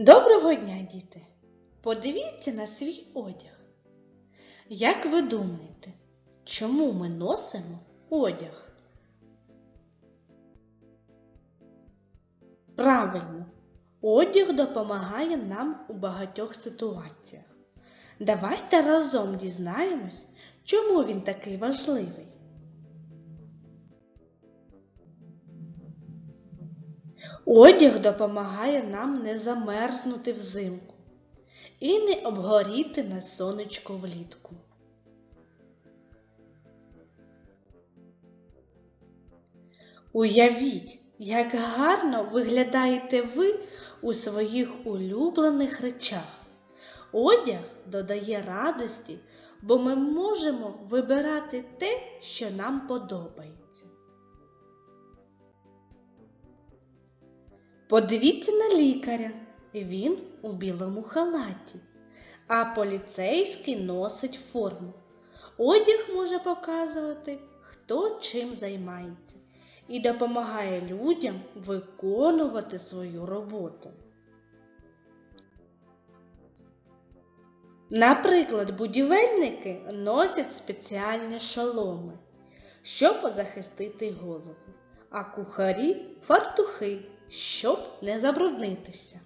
Доброго дня, діти! Подивіться на свій одяг. Як ви думаєте, чому ми носимо одяг? Правильно, одяг допомагає нам у багатьох ситуаціях. Давайте разом дізнаємось, чому він такий важливий. Одяг допомагає нам не замерзнути взимку і не обгоріти на сонечку влітку. Уявіть, як гарно виглядаєте ви у своїх улюблених речах. Одяг додає радості, бо ми можемо вибирати те, що нам подобається. Подивіться на лікаря. Він у білому халаті, а поліцейський носить форму. Одяг може показувати, хто чим займається, і допомагає людям виконувати свою роботу. Наприклад, будівельники носять спеціальні шоломи, щоб захистити голову, а кухарі фартухи, щоб не забруднитися.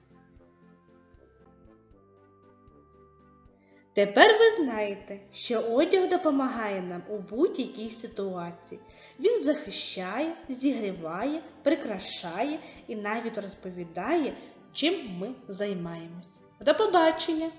Тепер ви знаєте, що одяг допомагає нам у будь-якій ситуації. Він захищає, зігріває, прикрашає і навіть розповідає, чим ми займаємось. До побачення!